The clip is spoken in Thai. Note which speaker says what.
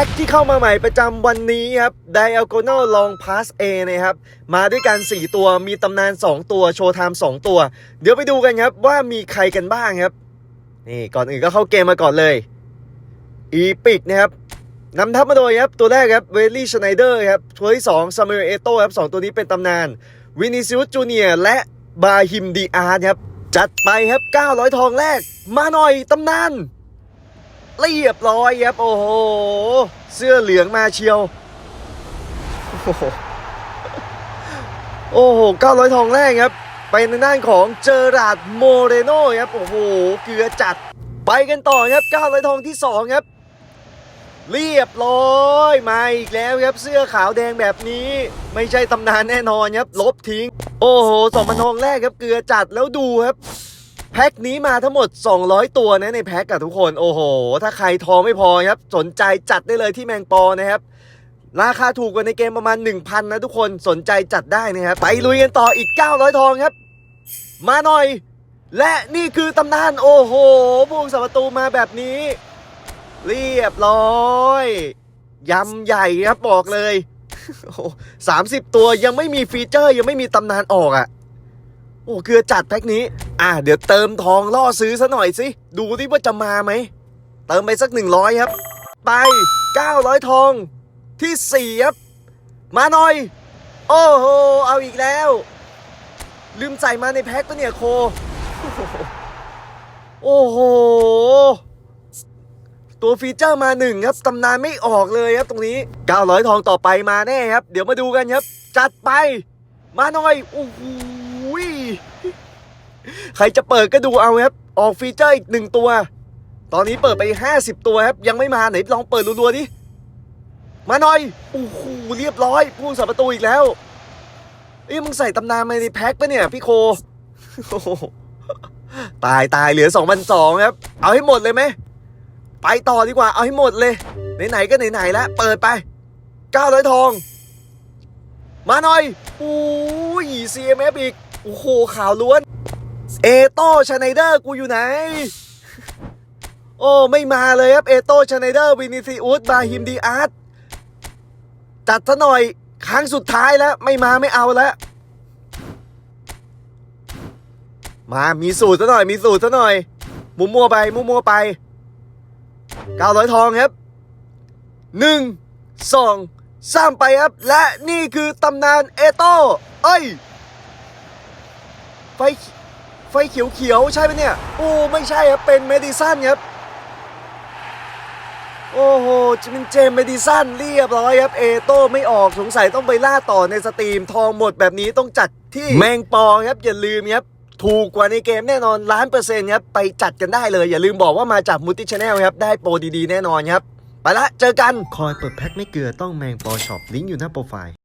Speaker 1: พ็คที่เข้ามาใหม่ประจำวันนี้ครับ Diagonal Long Pass A นะครับ มาด้วยกัน 4 ตัว มีตำนาน 2 ตัว โชว์ไทม์2ตัว เดี๋ยวไปดูกันครับว่ามีใครกันบ้างครับ นี่ก่อนอื่นก็เข้าเกมมาก่อนเลยอีปิกนะครับนำทัพมาโดยครับ ตัวแรกครับเวลลี่ชไนเดอร์ครับ ตัวที่2ซามูเอลเอโต้ครับสองตัวนี้เป็นตำนานวินิซิอุสจูเนียและบาฮิมดีอาร์ครับ จัดไปครับ 900 ทองแรก มาหน่อยตำนาน เรียบร้อยครับ โอ้โห เสื้อเหลืองมาเชียว โอ้โหโอ้โห900ทองแรกครับ ไปในด้านของเจอราร์ดโมเรโน่ครับ โอ้โห เกลือจัด ไปกันต่อครับ900ทองที่2ครับ เรียบร้อย มาอีกแล้วครับ เสื้อขาวแดงแบบนี้ ไม่ใช่ตำนานแน่นอนครับ ลบทิ้ง โอ้โหสองพันทองแรกครับ เกลือจัดแล้วดูครับ แพ็คนี้มาทั้งหมด 200 ตัวนะในแพ็คกับทุกคนโอ้โห ถ้าใครทองไม่พอครับสนใจจัดได้เลยที่แมงปอนะครับราคาถูกกว่าในเกมประมาณ 1,000 นะทุกคนสนใจจัดได้นะครับไปลุยกันต่ออีก 900 ทองครับ มาหน่อย และนี่คือตำนานโอ้โหพวงสัประตูมาแบบนี้ เรียบร้อยยำใหญ่ครับบอกเลยสามสิบตัวยังไม่มีฟีเจอร์ยังไม่มีตำนานออกอะ โอ้เกลือจัดแพ็คนี้ อะเดี๋ยวเติมทองล่อซื้อซะหน่อยสิ ดูดิว่าจะมาไหม เติมไปสักหนึ่งร้อยครับ ไปเก้าร้อยทองที่สี่ครับ มาหน่อย โอ้โห เอาอีกแล้ว ลืมใส่มาในแพ็คปะเนี่ยโค โอ้โห ตัวฟีเจอร์มาหนึ่งครับตำนานไม่ออกเลยครับตรงนี้ 900 ทองต่อไปมาแน่ครับ เดี๋ยวมาดูกันครับ จัดไป มาหน่อย โอ้โหย ใครจะเปิดก็ดูเอาครับ ออกฟีเจอร์อีกหนึ่งตัว ตอนนี้เปิดไป 50 ตัวครับ ยังไม่มาไหนลองเปิดรัวๆดิมาหน่อยโอ้โหเรียบร้อยผู้สาประตูอีกแล้วเอ้ยมึงใส่ตำนานมาในแพ็คปะเนี่ย พี่โคโตายตายเหลือ2 2 0 0ครับ เอาให้หมดเลยไหม ไปต่อดีกว่า เอาให้หมดเลย ไหนๆก็ไหนๆแล้ว เปิดไป900ทอง มาหน่อย อู้ย CMF อีก โอ้โหข่าวล้วน เอโต้ชไนเดอร์กูอยู่ไหน โอ้ไม่มาเลยครับเอโต้ชไนเดอร์วินิซิอุสบาฮิมดีอาร์ตจัดซะหน่อยครั้งสุดท้ายแล้ว ไม่มาไม่เอาแล้ว มามีสูตรซะหน่อยมีสูตรซะหน่อยมัวมัวไปมัวมัวไป900ทองครับ1 2 3ไปครับ และนี่คือตำนานเอโต้เอ้ย ไฟ ไฟเขียวเขียวๆใช่ไหมเนี่ย โอ้ไม่ใช่ครับเป็นเมดิสันครับ โอ้โหจะเป็นเจมเมดิสันเรียบร้อยครับเอโต้ไม่ออกสงสัยต้องไปล่าต่อในสตรีมทองหมดแบบนี้ต้องจัดที่แมงปอครับอย่าลืมครับถูกกว่าในเกมแน่นอนล้านเปอร์เซ็นต์ครับไปจัดกันได้เลย อย่าลืมบอกว่ามาจากมูติชแนลครับได้โปรดีๆแน่นอนครับ ไปละเจอกัน คอยเปิดแพ็คไม่เกลือต้องแมงปอช็อปลิงก์อยู่หน้าโปรไฟล์